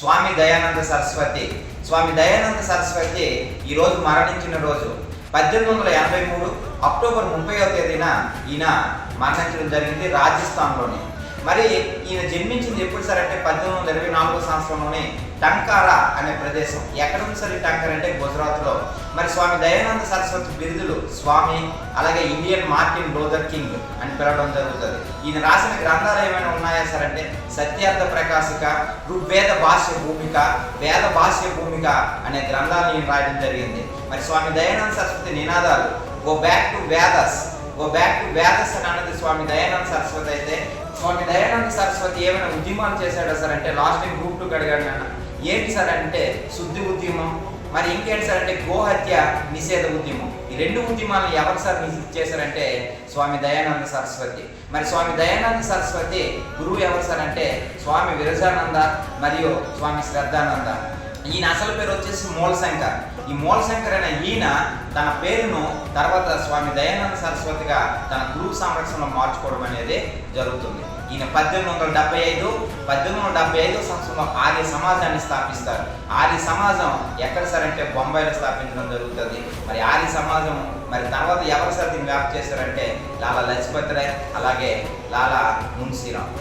స్వామి దయానంద సరస్వతి. స్వామి దయానంద సరస్వతి ఈరోజు మరణించిన రోజు. పద్దెనిమిది వందల ఎనభై మూడు అక్టోబర్ ముప్పైవ తేదీన ఈయన మరణించడం జరిగింది రాజస్థాన్లోని. మరి ఈయన జన్మించింది ఎప్పుడు సార్ అంటే పద్దెనిమిది వందల ఇరవై నాలుగో సంవత్సరంలోనే టంకారా అనే ప్రదేశం. ఎక్కడ ఉంది సార్ ఈ టంకారా అంటే గుజరాత్లో? మరి స్వామి దయానంద సరస్వతి బిరుదులు స్వామి అలాగే ఇండియన్ మార్టిన్ లోదర్ కింగ్ అని పిలవడం జరుగుతుంది. ఈయన రాసిన గ్రంథాలు ఏమైనా ఉన్నాయా సార్ అంటే సత్యార్థ ప్రకాశిక ఋగ్వేద భాష్య భూమిక వేద భాష్య భూమిక అనే గ్రంథాలు ఈయన రాయడం జరిగింది. మరి స్వామి దయానంద సరస్వతి నినాదాలు go back to Vedas go back to Vedas అని అన్నది స్వామి దయానంద సరస్వతి అయితే స్వామి దయానంద సరస్వతి ఏమైనా ఉద్యమాలు చేశాడా సార్ అంటే లాస్ట్ టైం గ్రూప్ టూ అడిగాడు నాన్న. ఏంటి సార్ అంటే శుద్ధి ఉద్యమం మరి ఇంకేంటి సార్ అంటే గోహత్య నిషేధ ఉద్యమం? ఈ రెండు ఉద్యమాలను ఎవరు సార్ చేశారంటే స్వామి దయానంద సరస్వతి. మరి స్వామి దయానంద సరస్వతి గురువు ఎవరు సార్ అంటే స్వామి విరజానంద మరియు స్వామి శ్రద్ధానంద. ఈయన అసలు పేరు వచ్చేసి మూలశంకర్ ఈ మూలశంకర్ అనే ఈయన తన పేరును తర్వాత స్వామి దయానంద సరస్వతిగా తన గురువు సంరక్షణలో మార్చుకోవడం అనేది జరుగుతుంది. ఈయన పద్దెనిమిది వందల డెబ్బై ఐదు పద్దెనిమిది వందల డెబ్బై ఐదో సంవత్సరంలో ఆర్య సమాజాన్ని స్థాపిస్తారు. ఆర్య సమాజం ఎక్కడ సార్ అంటే బొంబాయిలో స్థాపించడం జరుగుతుంది. మరి ఆర్య సమాజం మరి తర్వాత ఎవరు సార్ దీన్ని వ్యాప్తి చేశారంటే లాలా లజపతి రాయ్ అలాగే లాలా మున్సీరామ్.